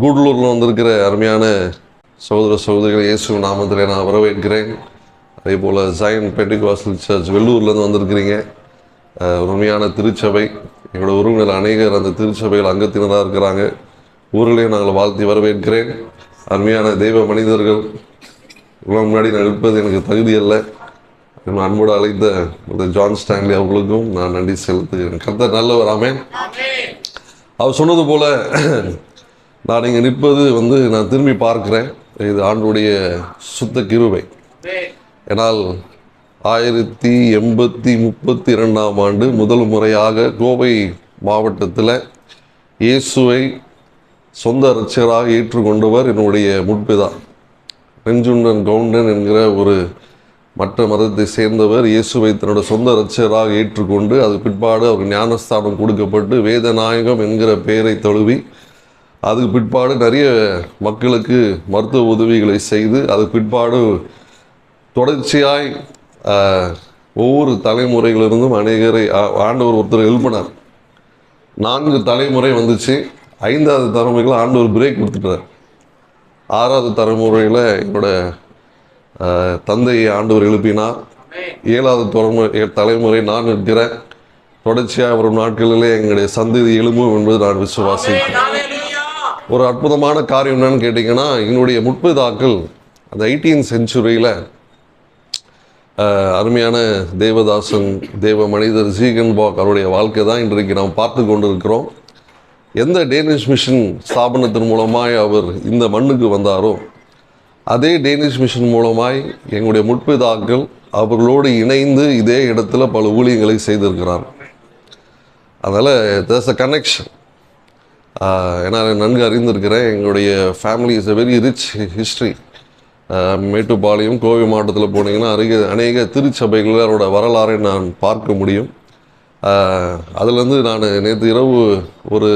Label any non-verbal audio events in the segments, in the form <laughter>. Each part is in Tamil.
கூடலூரில் வந்திருக்கிற அருமையான சகோதர சகோதரிகள் இயேசு நாமத்தில் நான் வரவேற்கிறேன். அதே போல் ஜாயன் பெட்டிகாஸ்டல் சர்ச் வெள்ளூர்லேருந்து வந்திருக்கிறீங்க. உண்மையான திருச்சபை. எங்களோட உறவினர் அநேகர் அந்த திருச்சபையில் அங்கத்தினராக இருக்கிறாங்க. ஊரிலே நாங்கள் வாழ்த்தி வரவேற்கிறேன். அருமையான தெய்வ மனிதர்கள். இவ்வளோ முன்னாடி நான் இருப்பது எனக்கு தகுதி அல்ல. அன்போடு அழைத்த இந்த ஜான் ஸ்டான்லி அவர்களுக்கும் நான் நன்றி செலுத்துகிறேன். கர்த்தர் நல்லவர். ஆமென். அவர் சொன்னது போல நான் இங்கே நிற்பது வந்து நான் திரும்பி பார்க்குறேன். இது ஆண்டுடைய சுத்த கிருவை ஏனால் ஆயிரத்தி எண்பத்தி முப்பத்தி இரண்டாம் ஆண்டு முதல் முறையாக கோவை மாவட்டத்தில் இயேசுவை சொந்த அரசராக ஏற்றுக்கொண்டவர் என்னுடைய முட்பிதா நெஞ்சுண்டன் கவுண்டன் என்கிற ஒரு மற்ற மதத்தை சேர்ந்தவர் இயேசுவை தன்னோட சொந்த ரட்சகராக ஏற்றுக்கொண்டு அது பிற்பாடு அவர் ஞானஸ்தானம் கொடுக்கப்பட்டு வேதநாயகம் என்கிற பெயரை தழுவி அதுக்கு பிற்பாடு நிறைய மக்களுக்கு மருத்துவ உதவிகளை செய்து அது பிற்பாடு தொடர்ச்சியாய் ஒவ்வொரு தலைமுறைகளிலிருந்தும் அநேகரை ஆ- ஆண்டவர் ஒருத்தர் எழுப்பினார் நான்கு தலைமுறை வந்துச்சு. ஐந்தாவது தலைமுறையில் ஆண்டவர் பிரேக் கொடுத்துட்டார். ஆறாவது தலைமுறையில் என்னோட தந்தையை ஆண்டவர் எழுப்பினார். ஏழாவது தலைமுறை தலைமுறை நான் இருக்கிறேன் தொடர்ச்சியாக வரும் நாட்களிலே எங்களுடைய சந்ததி எழும்பும் என்பது நான் விசுவாசிக்கிறேன். ஒரு அற்புதமான காரியம் என்னன்னு கேட்டிங்கன்னா என்னுடைய முற்பிதாக்கள் அந்த எயிட்டீன் செஞ்சுரியில் அருமையான தேவதாசன் தேவ மனிதர் ஜீகன் பாக் அவருடைய வாழ்க்கை தான் இன்றைக்கு நாம் பார்த்து கொண்டிருக்கிறோம். எந்த டேனிஷ் மிஷன் ஸ்தாபனத்தின் மூலமாய் அவர் இந்த மண்ணுக்கு வந்தாரோ அதே டேனிஷ் மிஷன் மூலமாய் எங்களுடைய முற்பிதாக்கள் அவர்களோடு இணைந்து இதே இடத்துல பல ஊழியங்களை செய்திருக்கிறார். அதனால் தேர்ஸ் அ கனெக்ஷன் ஏன்னா நன்கு அறிந்திருக்கிறேன். எங்களுடைய family is a very rich history Mettupalayam Kovai மாவட்டத்தில் போனீங்கன்னா அருகே அநேக திருச்சபைகளில் வரலாறை நான் பார்க்க முடியும். அதுலேருந்து நான் நேற்று இரவு ஒரு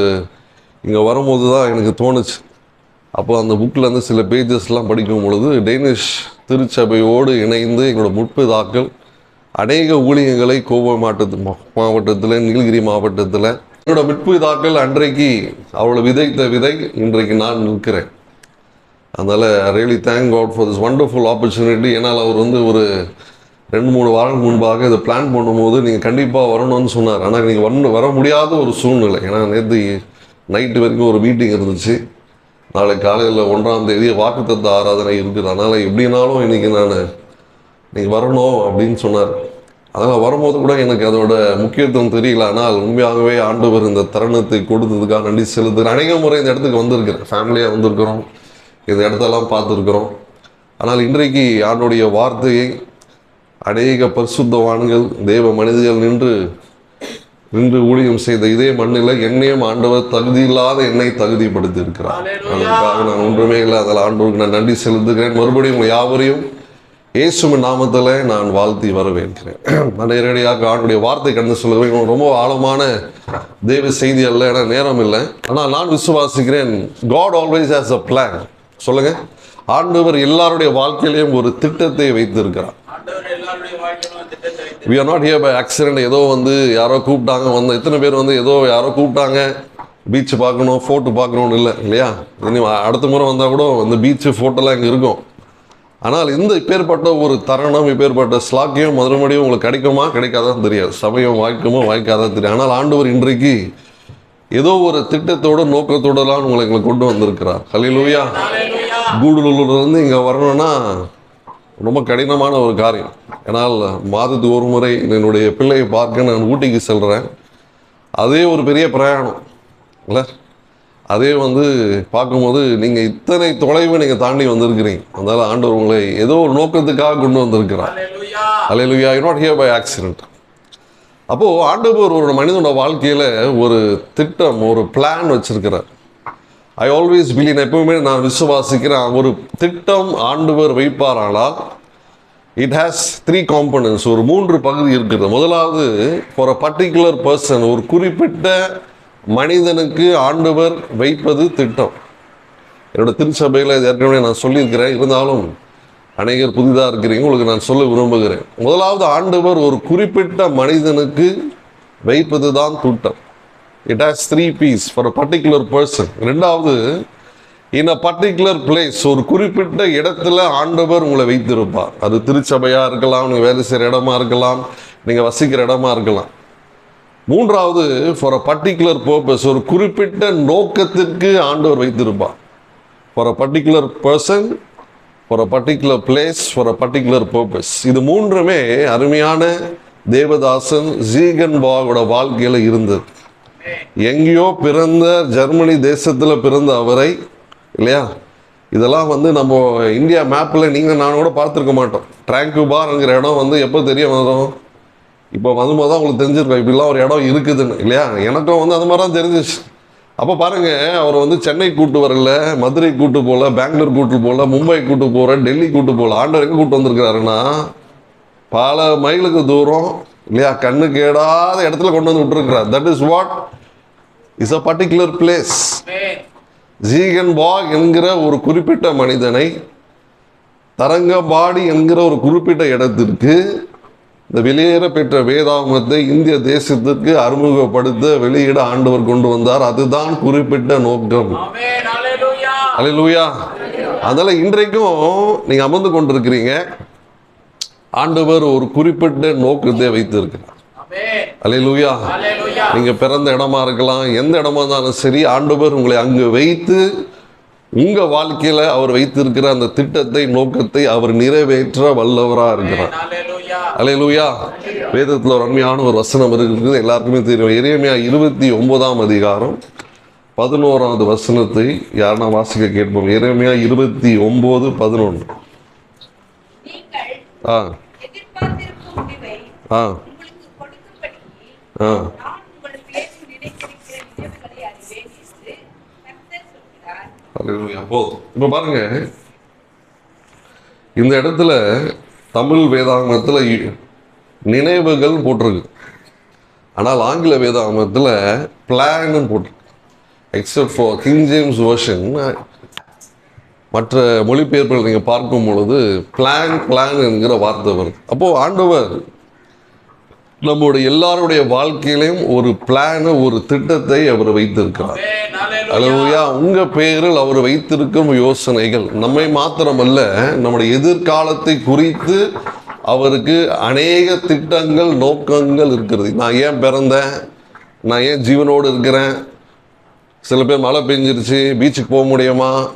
இங்கே வரும்போது தான் எனக்கு தோணுச்சு. அப்போ அந்த புக்கிலேருந்து சில பேஜஸ்லாம் படிக்கும் பொழுது டேனிஷ் திருச்சபையோடு இணைந்து எங்களோட முற்பிதாக்கள் அநேக ஊழியங்களை கோவை மாவட்டத்து மாவட்டத்தில் நீலகிரி மாவட்டத்தில் என்னோட முற்பிதாக்கள் அன்றைக்கு அவளை விதைத்த விதை இன்றைக்கு நான் நிற்கிறேன். அதனால் really thank God for this wonderful opportunity ஏன்னால் அவர் வந்து ஒரு ரெண்டு மூணு வாரம் முன்பாக இதை பிளான் பண்ணும்போது நீங்கள் கண்டிப்பாக வரணும்னு சொன்னார். ஆனால் நீங்கள் வரணும் வர முடியாத ஒரு சூழ்நிலை. ஏன்னா நேற்று நைட்டு வரைக்கும் ஒரு மீட்டிங் இருந்துச்சு. நாளை காலையில் ஒன்றாம் தேதி வாக்குத்தத்த ஆராதனை இருக்குது. அதனால் எப்படினாலும் இன்றைக்கி நான் நீங்கள் வரணும் அப்படின்னு சொன்னார். அதனால் வரும்போது கூட எனக்கு அதோட முக்கியத்துவம் தெரியல. ஆனால் உண்மையாகவே ஆண்டவர் இந்த தருணத்தை கொடுத்ததுக்காக நன்றி செலுத்துகிறேன் அநேக முறை இந்த இடத்துக்கு வந்திருக்கிறேன். ஃபேமிலியாக வந்திருக்கிறோம். இந்த இடத்தெல்லாம் பார்த்துருக்குறோம். ஆனால் இன்றைக்கு ஆண்டுடைய வார்த்தையை அநேக பரிசுத்தவான்கள் தேவ மனிதர்கள் நின்று நின்று ஊழியம் செய்த இதே மண்ணில் என்னையும் ஆண்டவர் தகுதியில்லாத என்னை தகுதிப்படுத்தி இருக்கிறார் அதற்காக நான் ஒன்றுமே இல்லை அதில் ஆண்டவருக்கு நான் நன்றி செலுத்துகிறேன். மறுபடியும் யாவரையும் இயேசுவின் நாமத்தில் நான் வாழ்த்தி வரவேற்கிறேன். <clears throat> நான் நேரடியாக ஆண்டுடைய வார்த்தை கடந்து சொல்லுவேன் ரொம்ப ஆழமான தெய்வ செய்தி அல்ல ஏன்னா நேரம் இல்லை. ஆனால் நான் விசுவாசிக்கிறேன் God always has a plan சொல்லுங்க. ஆண்டவர் எல்லாருடைய வாழ்க்கையிலையும் ஒரு திட்டத்தை வைத்திருக்கிறார். We are not here by accident ஏதோ வந்து யாரோ கூப்பிட்டாங்க வந்து எத்தனை பேர் வந்து ஏதோ யாரோ கூப்பிட்டாங்க. பீச் பார்க்கணும் ஃபோட்டோ பார்க்கணும்னு இல்லை இல்லையா? இனி அடுத்த முறை வந்தால் கூட இந்த பீச்சு ஃபோட்டோலாம் இங்கே இருக்கும். ஆனால் இந்த இப்பேற்பட்ட ஒரு தருணம் இப்பேற்பட்ட ஸ்லாக்கியம் மறுபடியும் உங்களுக்கு கிடைக்குமா? கிடைக்காதான் தெரியாது. சமயம் வாய்க்குமோ? வாய்க்காதான் தெரியும். ஆனால் ஆண்டவர் இன்றைக்கு ஏதோ ஒரு திட்டத்தோட நோக்கத்தோடலாம் உங்களை எங்களை கொண்டு வந்திருக்கிறார். ஹலிலூயா கூடலூர்லேருந்து இங்கே வரணும்னா ரொம்ப கடினமான ஒரு காரியம். ஏன்னால் மாதத்துக்கு ஒரு முறை என்னுடைய பிள்ளையை பார்க்க நான் ஊட்டிக்கு செல்கிறேன் அதே ஒரு பெரிய பிரயாணம். இல்லை? அதே வந்து பார்க்கும்போது நீங்கள் இத்தனை தொலைவு நீங்கள் தாண்டி வந்திருக்கிறீங்க. அதனால் ஆண்டவர் உங்களை ஏதோ ஒரு நோக்கத்துக்காக கொண்டு வந்திருக்கிறார். Hallelujah you not here by accident அப்போது ஆண்டவர் ஒரு மனிதனோட வாழ்க்கையில் ஒரு திட்டம் ஒரு பிளான் வச்சிருக்கிறார். ஐ ஆல்வேஸ் பிலீவ் எப்பவுமே நான் விசுவாசிக்கிறேன் ஒரு திட்டம் ஆண்டவர் வைப்பாரானால் இட் ஹேஸ் த்ரீ காம்பனன்ட்ஸ் ஒரு மூன்று பகுதி இருக்குது முதலாவது ஃபார் அ பர்டிகுலர் பர்சன் ஒரு குறிப்பிட்ட மனிதனுக்கு ஆண்டவர் வைப்பது திட்டம். என்னோட திருச்சபையில் ஏற்கனவே நான் சொல்லியிருக்கிறேன். இருந்தாலும் அநேகர் புதிதாக இருக்கிறீங்க. உங்களுக்கு நான் சொல்ல விரும்புகிறேன். முதலாவது ஆண்டவர் ஒரு குறிப்பிட்ட மனிதனுக்கு வைப்பது தான் திட்டம். It has three piece for a particular person ரெண்டாவது இன் அ பர்டிகுலர் பிளேஸ் ஒரு குறிப்பிட்ட இடத்துல ஆண்டவர் உங்களை வைத்திருப்பார். அது திருச்சபையாக இருக்கலாம் நீங்கள் வேலை செய்கிற இடமா இருக்கலாம் நீங்கள் வசிக்கிற இடமா இருக்கலாம். மூன்றாவது ஃபார் அ பர்டிகுலர் பர்பஸ் ஒரு குறிப்பிட்ட நோக்கத்திற்கு ஆண்டவர் வைத்திருப்பார். For a particular person for a particular place for a particular purpose இது மூன்றுமே அருமையான தேவதாசன் ஜீகன் பாகோட வாழ்க்கையில் இருந்தது. எங்கேயோ பிறந்த ஜெர்மனி தேசத்தில் பிறந்த அவரை இல்லையா? இதெல்லாம் வந்து நம்ம இந்தியா மேப்பில் நீங்கள் நான் கூட பார்த்துருக்க மாட்டோம். ட்ராங்குபார்ங்கிற இடம் வந்து எப்போ தெரிய வரும்? இப்போ வரும்போது தான் உங்களுக்கு தெரிஞ்சிருக்கும் இப்படிலாம் ஒரு இடம் இருக்குதுன்னு இல்லையா? எனக்கும் வந்து அது மாதிரி தான் தெரிஞ்சிச்சு. அப்போ பாருங்கள் அவர் வந்து சென்னை கூட்டு வரல மதுரை கூட்டு போகல பெங்களூர் கூட்டு போகல மும்பை கூட்டு போகிற டெல்லி கூட்டு போகல ஆண்டவர் எங்கே கூட்டு வந்திருக்கிறாருன்னா பல மைலுக்கு தூரம் இல்லையா கண்ணு கேடாத இடத்துல கொண்டு வந்து விட்டுருக்கிறார். That is what is a particular place Ziegenbalg என்கிற ஒரு குறிப்பிட்ட மனிதனை தரங்கபாடி என்கிற ஒரு குறிப்பிட்ட இடத்திற்கு இந்த வெளியேற பெற்ற வேதாகமத்தை இந்திய தேசத்துக்கு அறிமுகப்படுத்த வெளியிட ஆண்டவர் கொண்டு வந்தார். அதுதான் குறிப்பிட்ட நோக்கம். அலையிலூயா அதனால இன்றைக்கும் நீங்க அமர்ந்து கொண்டிருக்கிறீங்க. ஆண்டவர் ஒரு குறிப்பிட்ட நோக்கத்தை வைத்திருக்கிறார். அலையிலூயா. நீங்க பிறந்த இடமா இருக்கலாம் எந்த இடமா இருந்தாலும் சரி ஆண்டவர் உங்களை அங்கு வைத்து உங்க வாழ்க்கையில அவர் வைத்திருக்கிற அந்த திட்டத்தை நோக்கத்தை அவர் நிறைவேற்ற வல்லவரா இருக்கிறார். அலையலூயா வேதத்தில் ஒரு அருமையான ஒரு வசனம் இருக்குது. எல்லாருக்குமே தெரியும். எரேமியா இருபத்தி ஒன்பதாம் அதிகாரம் பதினோராவது வசனத்தை யாருன்னா வாசிக்க கேட்போம். எரேமியா இருபத்தி ஒன்பது பதினொன்று ஆ. ஆ. ஆ. போதும். இப்போ பாருங்க. இந்த இடத்துல தமிழ் வேதாகமத்தில் இ- நினைவுகள் போட்டிருக்கு. ஆனால் ஆங்கில வேதாகமத்தில் பிளான்னு போட்டிருக்கு. Except for King James version மற்ற மொழிபெயர்ப்புகள் நீங்கள் பார்க்கும் பொழுது பிளான் பிளான் என்கிற வார்த்தை வருது. அப்போது ஆண்டவர் நம்முடைய எல்லாருடைய வாழ்க்கையிலையும் ஒரு பிளானை ஒரு திட்டத்தை அவர் வைத்திருக்கிறார். அலலுயா உங்க பெயரில் அவர் வைத்திருக்கும் யோசனைகள். நம்மை மாத்திரமல்ல நம்முடைய எதிர்காலத்தை குறித்து அவருக்கு அநேக திட்டங்கள் நோக்கங்கள் இருக்கிறது. நான் ஏன் பிறந்தேன்? நான் ஏன் ஜீவனோடு இருக்கிறேன்? சில பேர் மழை பெஞ்சிருச்சு பீச்சுக்கு போக முடியுமா?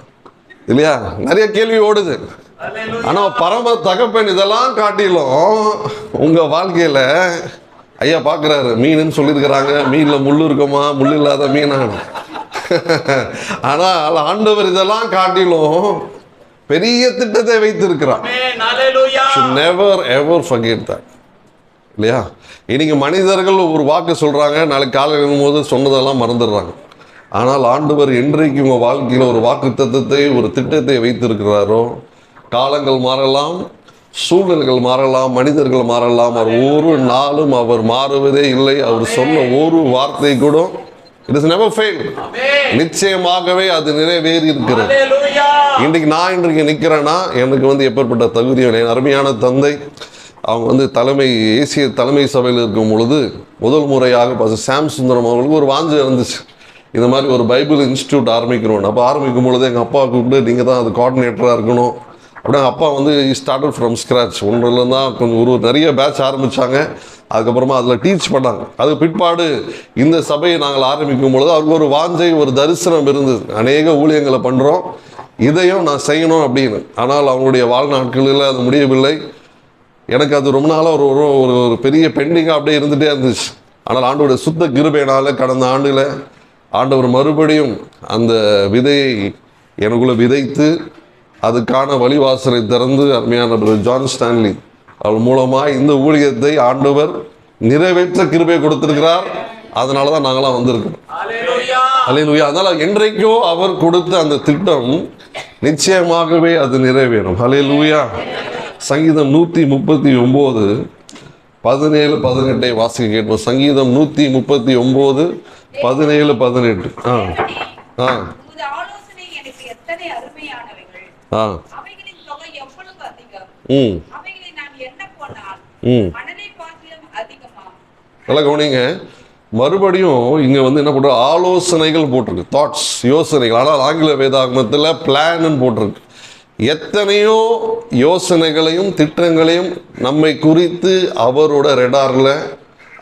இல்லையா? நிறைய கேள்வி ஓடுது. Hallelujah. ஆனா பரம தகப்பன் இதெல்லாம் காட்டிலும் உங்க வாழ்க்கையில ஐயா பார்க்குறாரு மீனுன்னு சொல்லியிருக்கிறாங்க. மீன்ல முள்ளு இருக்குமா? முள் இல்லாத மீனா? ஆனால் ஆண்டவர் இதெல்லாம் காட்டிலும் பெரிய திட்டத்தை வைத்திருக்கிறார். நெவர் எவர் ஃபர்கெட் இல்லையா? இன்னைக்கு மனிதர்கள் ஒரு வாக்கு சொல்றாங்க நாளைக்கு காலையில் எழும்போது சொன்னதெல்லாம் மறந்துடுறாங்க. ஆனால் ஆண்டவர் என்றைக்கு உங்க வாழ்க்கையில் ஒரு வாக்கு தத்துவத்தை ஒரு திட்டத்தை வைத்திருக்கிறாரோ காலங்கள் மாறலாம் சூழ்நிலைகள் மாறலாம் மனிதர்கள் மாறலாம் அவர் ஒரு நாளும் அவர் மாறுவதே இல்லை. அவர் சொன்ன ஒரு வார்த்தை கூட இட் இஸ் நெவர் ஃபெயில். நிச்சயமாகவே அது நிறைவேறி இருக்கிறது. இன்றைக்கு நான் இன்றைக்கு நிற்கிறேன்னா எனக்கு வந்து எப்பேற்பட்ட தகுதி என் அருமையான தந்தை அவங்க வந்து தலைமை ஏசிய தலைமை சபையில் இருக்கும் பொழுது முதல் முறையாக பாச சாம் சுந்தரம் அவர்களுக்கு ஒரு வாஞ்சை இருந்துச்சு இந்த மாதிரி ஒரு பைபிள் இன்ஸ்டியூட் ஆரம்பிக்கிறோம். அப்போ ஆரம்பிக்கும் பொழுது எங்கள் அப்பா கூப்பிட்டு நீங்கள் தான் அது கோஆர்டினேட்டராக இருக்கணும். அப்படியே அப்பா வந்து ஸ்டார்டட் ஃப்ரம் ஸ்க்ராச் ஒன்றில் தான் கொஞ்சம் ஒரு நிறைய பேட்ச் ஆரம்பித்தாங்க அதுக்கப்புறமா அதில் டீச் பண்ணாங்க. அது பிற்பாடு இந்த சபையை நாங்கள் ஆரம்பிக்கும் பொழுது அவருக்கு ஒரு வாஞ்சை ஒரு தரிசனம் இருந்தது. அநேக ஊழியங்களை பண்ணுறோம் இதையும் நான் செய்யணும் அப்படின்னு. ஆனால் அவங்களுடைய வாழ்நாட்களில் அது முடியவில்லை. எனக்கு அது ரொம்ப நாளாக ஒரு ஒரு ஒரு ஒரு பெரிய பெண்டிங்காக அப்படியே இருந்துகிட்டே இருந்துச்சு. ஆனால் ஆண்டோட சுத்த கிருபையினால் கடந்த ஆண்டில் ஆண்டவர் மறுபடியும் அந்த விதையை எனக்குள்ளே விதைத்து அதுக்கான வழிவாசலை திறந்து அருமையான ஜான் ஸ்டான்லி அவர் மூலமாக இந்த ஊழியத்தை ஆண்டவர் நிறைவேற்ற கிருபை கொடுத்திருக்கிறார். அதனால தான் நாங்களாம் வந்திருக்கோம். அல்லேலூயா அதனால என்றைக்கோ அவர் கொடுத்த அந்த திட்டம் நிச்சயமாகவே அது நிறைவேறும். ஹalleluya. சங்கீதம் நூற்றி முப்பத்தி ஒம்பது பதினேழு பதினெட்டை வாசிக்க கேட்போம். சங்கீதம் நூற்றி முப்பத்தி ஒம்பது பதினேழு பதினெட்டு. ஆ ஆ உமது ஆலோசனை எனக்கு எத்தனை அருமையானவைகள் ஆ. ம். ம். நல்லா கவனிங்க. மறுபடியும் இங்க வந்து என்ன போட்டு ஆலோசனைகள் போட்டிருக்கு. தாட்ஸ் யோசனைகள். ஆனால் ஆங்கில வேதாகமத்தில் பிளான் போட்டிருக்கு. எத்தனையோ யோசனைகளையும் திட்டங்களையும் நம்மை குறித்து அவரோட ரெடாரில்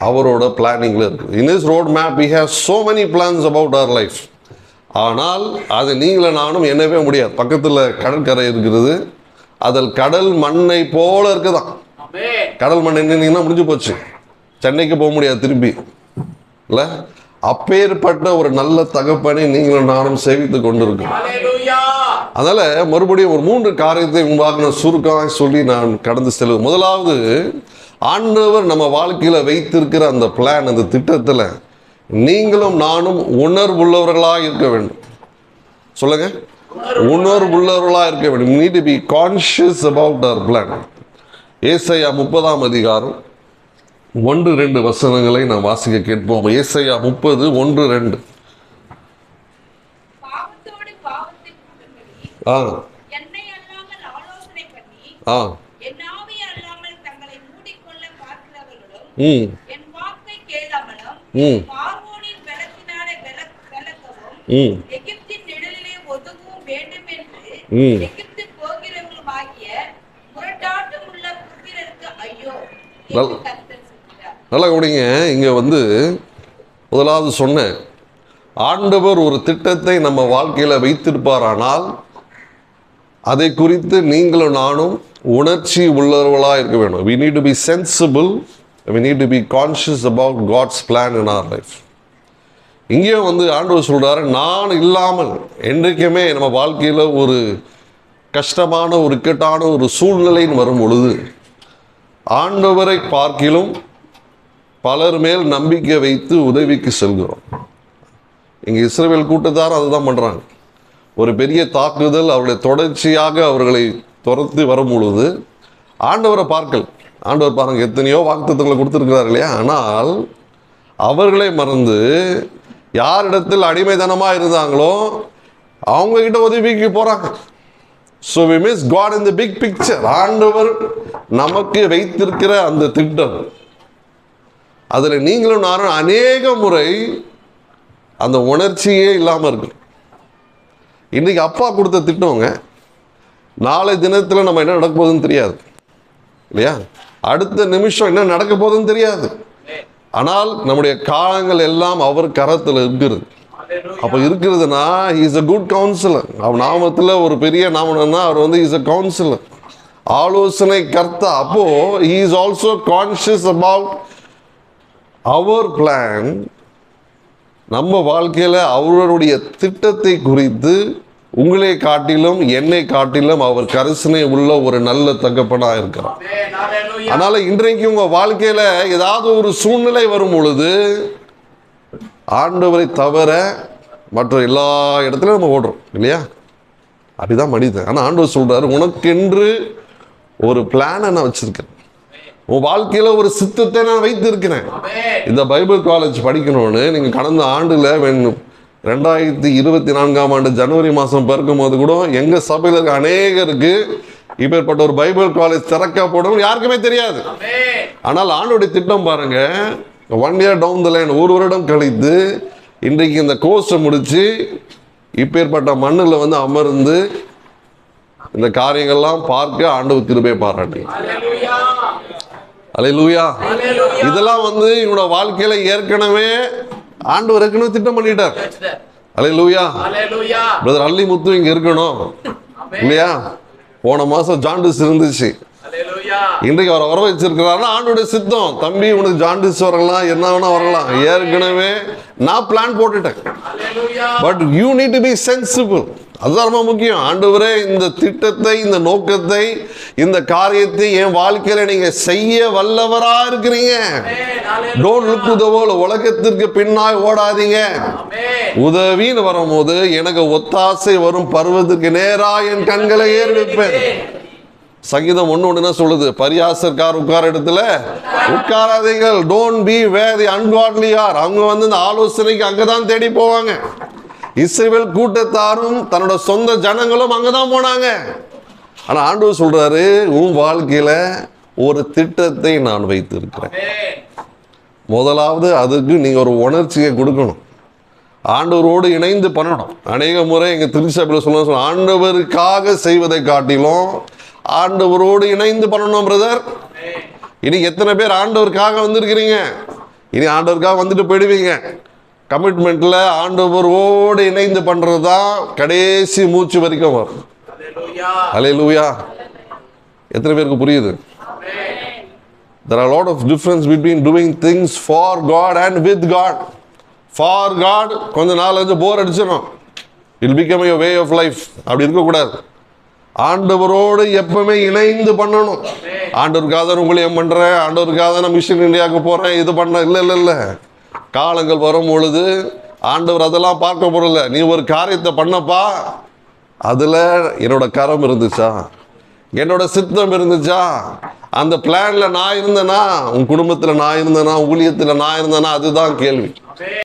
அவரோட பிளானிங்கில் இருக்குது in is road map we have so many plans about our life ஆனால் அது நீங்களும் நானும் என்னவே முடியாது. பக்கத்தில் கடற்கரை இருக்கிறது. அதில் கடல் மண்ணை போல இருக்குதான். கடல் மண் என்னன்னா முடிஞ்சு போச்சு. சென்னைக்கு போக முடியாது திருப்பி இல்லை? அப்பேற்பட்ட ஒரு நல்ல தகப்பனை நீங்களும் நானும் சேவித்து Hallelujah. அதனால மறுபடியும் ஒரு மூன்று காரியத்தை முன்பாக நான் சுருக்கமாக சொல்லி நான் கடந்து செல்வது. முதலாவது ஆண்டவர் நம்ம வாழ்க்கையில வைத்திருக்கிற அந்த பிளான் அந்த திட்டத்துல நீங்களும் நானும் உணர்வுள்ளவர்களாக இருக்க வேண்டும். சொல்லுங்க. உணர்வுள்ளவர்களாக இருக்க வேண்டும். Need to be conscious about our plan Isaiah முப்பதாம் அதிகாரம் ஒன்று ரெண்டு வசனங்களை நாம் வாசிக்க கேட்போம். ஏசையா முப்பது ஒன்று ரெண்டு. ஆ. ஆ. ம் என் வாக்கை கேளாமலும் ம் பார்வோனின் பலத்தினாலே வில- விலக்கவும் ம் எகிப்தின் நிழலிலே ஒதுங்கவும் வேண்டும் என்று. எகிப்து முரட்டாட்டம் உள்ள புத்திரருக்கு ஐயோ நல்லா கவனிங்க. இங்கே வந்து முதலாவது சொன்னேன். ஆண்டவர் ஒரு திட்டத்தை நம்ம வாழ்க்கையில் வைத்திருப்பாரானால் அதை குறித்து நீங்களும் நானும் உணர்ச்சி உள்ளவர்களாக இருக்க வேணும் we need to be sensible we need to be conscious about God's plan in our life இங்கேயும் வந்து ஆண்டவர் சொல்கிறாரு நான் இல்லாமல் என்றைக்குமே நம்ம வாழ்க்கையில் ஒரு கஷ்டமான ஒரு இக்கட்டான ஒரு சூழ்நிலைன்னு வரும் பொழுது ஆண்டவரை பார்க்கிலும் பலர் மேல் நம்பிக்கை வைத்து உதவிக்கு செல்கிறோம். இங்கே இஸ்ரேல் கூட்டத்தார் அதுதான் பண்ணுறாங்க ஒரு பெரிய தாக்குதல் அவருடைய தொடர்ச்சியாக அவர்களை துரத்து வரும் பொழுது ஆண்டவரை பார்க்கல ஆண்டவர் பாருங்க எத்தனையோ வாக்குத்தங்களை கொடுத்துருக்கிறார் இல்லையா? ஆனால் அவர்களை மறந்து யாரிடத்தில் அடிமைத்தனமாக இருந்தாங்களோ அவங்கக்கிட்ட உதவிக்கு போகிறாங்க so we miss God in the big picture ஆண்டவர் நமக்கு வைத்திருக்கிற அந்த திட்டம். அதில் நீங்களும் நானும் அநேக முறை அந்த உணர்ச்சியே இல்லாமல் இருக்கு இன்றைக்கி அப்பா கொடுத்த திட்டவங்க நாளை தினத்தில் நம்ம என்ன நடக்க போகுதுன்னு தெரியாது. இல்லையா? அடுத்த நிமிஷம் என்ன நடக்க போதுன்னு தெரியாது. ஆனால் நம்முடைய காலங்கள் எல்லாம் அவர் கரத்தில் இருக்கிறது. அப்போ இருக்கிறதுனா இஸ் அ குட் கவுன்சிலர் அவர் நாமத்தில் ஒரு பெரிய நாமனா அவர் வந்து இஸ் அ கவுன்சிலர் ஆலோசனை கர்த்தா. அப்போ is also conscious about our plan நம்ம வாழ்க்கையில் அவருடைய திட்டத்தை குறித்து உங்களை காட்டிலும் என்னை காட்டிலும் அவர் கரிசனை உள்ள ஒரு நல்ல தகப்பனாக இருக்கிறார். அதனால் அதனால இன்றைக்கு உங்க வாழ்க்கையில ஏதாவது ஒரு சூழ்நிலை வரும் பொழுது ஆண்டவரை தவிர மற்ற எல்லா இடத்துலையும் நம்ம ஓடுறோம் இல்லையா? அப்படிதான் மனிதன். ஆனால் ஆண்டவர் சொல்றாரு உனக்கென்று ஒரு பிளானை நான் வச்சிருக்கேன். உன் வாழ்க்கையில ஒரு சித்தத்தை நான் வைத்திருக்கிறேன். இந்த பைபிள் காலேஜ் படிக்கணும்னு நீங்கள் கடந்த ஆண்டில் வேணும். ரெண்டாயிரத்தி இருபத்தி நான்காம் ஆண்டு ஜனவரி மாதம் பிறக்கும் போது கூட எங்கள் சபையில் இருக்க அநேகருக்கு இப்பேற்பட்ட ஒரு பைபிள் காலேஜ் திறக்கப்படும் யாருக்குமே தெரியாது. ஆனால் ஆண்டுடைய திட்டம் பாருங்க one year down the line ஒரு வருடம் கழித்து இன்றைக்கு இந்த கோர்ஸை முடித்து இப்பேற்பட்ட மண்ணில் வந்து அமர்ந்து இந்த காரியங்கள்லாம் பார்க்க ஆண்டவர் கிருபை பாராட்டி. அலையிலூயா Hallelujah. இதெல்லாம் வந்து இவனோட வாழ்க்கையில ஏற்கனவே ஆண்டவர் ஏற்கனவே திட்டம் பண்ணிட்டார். அலையிலூயா Hallelujah. பிரதர் அல்லி முத்து இங்க இருக்கணும். இல்லையா? போன மாசம் ஜாண்டிஸ் இருந்துச்சு. இன்றைக்கு அவரை வர வச்சிருக்கிறாருன்னா ஆண்டோட சித்தம். தம்பி உனக்கு ஜாண்டிஸ் வரலாம். என்ன வேணா வரலாம். ஏற்கனவே நான் பிளான் போட்டுட்டேன். But you need to be sensible அதுதான் ரொம்ப முக்கியம். ஆண்டவரே இந்த திட்டத்தை இந்த நோக்கத்தை இந்த காரியத்தை என் வாழ்க்கையில நீங்க செய்ய வல்லவரா இருக்கிறீங்க. டோன்ட் லுக் உலகத்திற்கு பின்னால் ஓடாதீங்க. உதவின்னு வரும்போது எனக்கு ஒத்தாசை வரும் பருவத்துக்கு நேரா என் கண்களை ஏறிப்பேன் சங்கீதம் ஒன்று ஒன்று சொல்லுது? பரியாசர்கார் உட்கார இடத்துல உட்காராதீங்கள் don't be with the ungodly யார் அவங்க வந்து இந்த ஆலோசனைக்கு அங்கதான் தேடி போவாங்க. இஸ்ரேல் கூட்டத்தாரும் தன்னோட சொந்த ஜனங்களும் அங்கதான் போனாங்க. ஆனா ஆண்டவர் சொல்றாரு உன் வாழ்க்கையில ஒரு திட்டத்தை நான் வைத்திருக்கிறேன். முதலாவது அதுக்கு நீங்கள் ஒரு உணர்ச்சியை கொடுக்கணும். ஆண்டவரோடு இணைந்து பண்ணணும். அநேக முறை எங்கள் திருச்சபையில் சொல்ல சொல்ல ஆண்டவருக்காக செய்வதை காட்டிலும் ஆண்டவரோடு இணைந்து பண்ணணும் பிரதர். இனி எத்தனை பேர் ஆண்டவருக்காக வந்திருக்கிறீங்க? இனி ஆண்டவருக்காக வந்துட்டு போயிடுவீங்க. கமிட்மெண்ட்டில் ஆண்டவரோடு இணைந்து பண்ணுறது தான் கடைசி மூச்சு வரைக்கும் வரும். அலே லூயா எத்தனை பேருக்கு புரியுது? There are a lot of difference between doing things for God and with God. For God கொஞ்ச நாள் வந்து போர் அடிச்சிடும் will become your way of life அப்படி இருக்கக்கூடாது. ஆண்டவரோடு எப்பவுமே இணைந்து பண்ணணும். ஆண்டவருக்காக தான் உங்களையும் பண்ணுறேன் ஆண்டவருக்காக நான் மிஷன் இந்தியாவுக்கு போகிறேன் இது பண்ண இல்லை இல்லை இல்லை. காலங்கள் வரும் பொழுது ஆண்டவர் அதெல்லாம் பார்க்க போகிறல நீ ஒரு காரியத்தை பண்ணப்பா. அதில் என்னோட கரம் இருந்துச்சா? என்னோட சித்தம் இருந்துச்சா? அந்த பிளானில் நான் இருந்தேனா உன் குடும்பத்தில் நான் இருந்தேனா ஊழியத்தில் நான் இருந்தேனா அதுதான் கேள்வி.